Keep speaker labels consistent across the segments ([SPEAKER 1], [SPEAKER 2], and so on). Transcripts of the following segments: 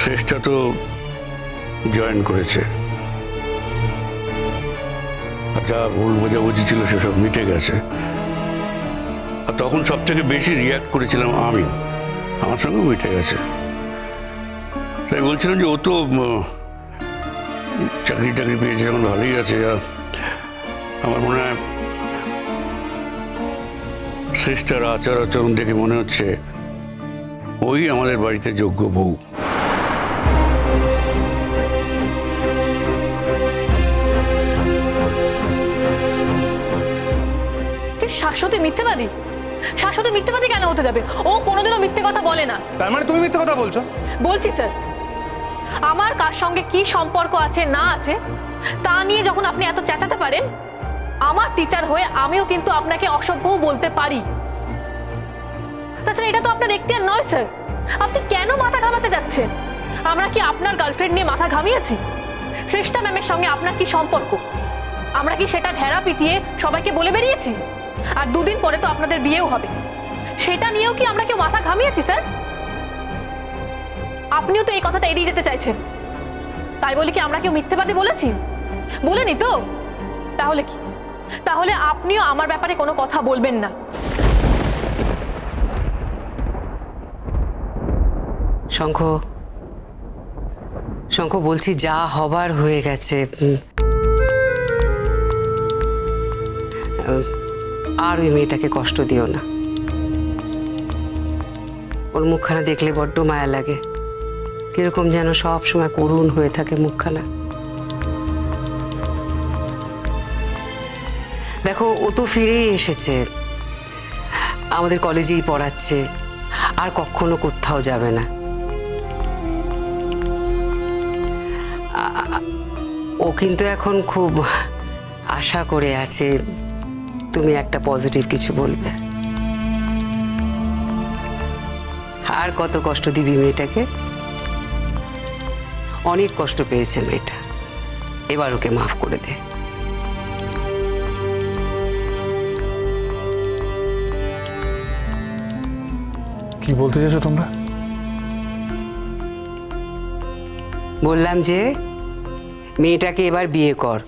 [SPEAKER 1] শেষটা তো জয়েন করেছে। যা ভুল বোঝাবুঝি ছিল সেসব মিটে গেছে। আর তখন সব থেকে বেশি রিয়াক্ট করেছিলাম আমি। আমার সঙ্গেও মিটে গেছে। তাই বলছিলাম যে ও তো চাকরি টাকরি পেয়েছে, এখন ভালোই আছে। আমার মনে হয় শ্রেষ্ঠার আচার আচরণ দেখে মনে হচ্ছে ওই আমাদের বাড়িতে যোগ্য বউ।
[SPEAKER 2] কি শাশ্বতী মিথ্যেবাদী? শাশ্বতী মিথ্যেবাদী কেন হতে যাবে? ও কোনোদিনও মিথ্যে কথা বলে না।
[SPEAKER 3] তার মানে তুমি মিথ্যে কথা বলছো?
[SPEAKER 2] বলছি স্যার। আমার কার সঙ্গে কি সম্পর্ক আছে না আছে তা নিয়ে যখন আপনি এত চেঁচাতে পারেন আমার টিচার হয়ে আমিও কিন্তু আপনাকে অসভ্যও বলতে পারি। তাছাড়া এটা তো আপনার এখতিয়ার নয়, স্যার। আপনি কেন মাথা ঘামাতে যাচ্ছেন? আমরা কি আপনার গার্লফ্রেন্ড নিয়ে মাথা ঘামিয়েছি? শ্রেষ্ঠা ম্যামের সঙ্গে আপনার কি সম্পর্ক? আমরা কি সেটা ঢেরা পিটিয়ে সবাইকে বলে বেরিয়েছি? আর দুদিন পরে তো আপনাদের বিয়েও হবে। সেটা নিয়েও কি আমরা কেউ মাথা ঘামিয়েছি, স্যার? আপনিও তো এই কথাটা এড়িয়ে যেতে চাইছেন। তাই বলে কি আমরা কেউ মিথ্যেবাদী বলেছি? বলেনি তো? তাহলে কি? তাহলে আপনিও আমার ব্যাপারে কোনো কথা বলবেন না।
[SPEAKER 4] শঙ্খ শঙ্খ বলছি যা হবার হয়ে গেছে। আর ওই মেয়েটাকে কষ্ট দিও না। ওর মুখখানা দেখলে বড্ড মায়া লাগে। কীরকম যেন সব সময় করুণ হয়ে থাকে মুখখানা। দেখো, ও তো ফিরেই এসেছে। আমাদের কলেজেই পড়াচ্ছে। আর কখনো কোথাও যাবে না। ও কিন্তু এখন খুব আশা করে আছে তুমি একটা পজিটিভ কিছু বলবে। আর কত কষ্ট দিবি মেয়েটাকে? অনেক কষ্ট পেয়েছে মেয়েটা। এবার ওকে মাফ করে দে।
[SPEAKER 3] কি বলতে চাইছো তোমরা?
[SPEAKER 4] বললাম যে মেয়েটাকে এবার বিয়ে কর।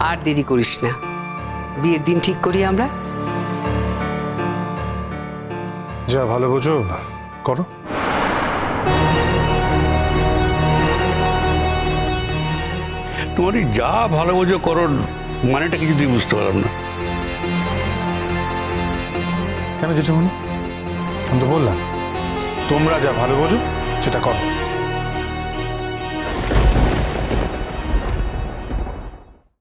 [SPEAKER 4] আর দেরি করিস না। বিয়ের দিন ঠিক করি আমরা।
[SPEAKER 3] যা ভালো বোঝো। করো।
[SPEAKER 1] তোমার যা ভালো বোঝো করো মানেটা কি যদি বুঝতে পারলাম না।
[SPEAKER 3] কেন জেঠুমনি আমি তো বললাম তোমরা যা ভালো বোঝো সেটা করো।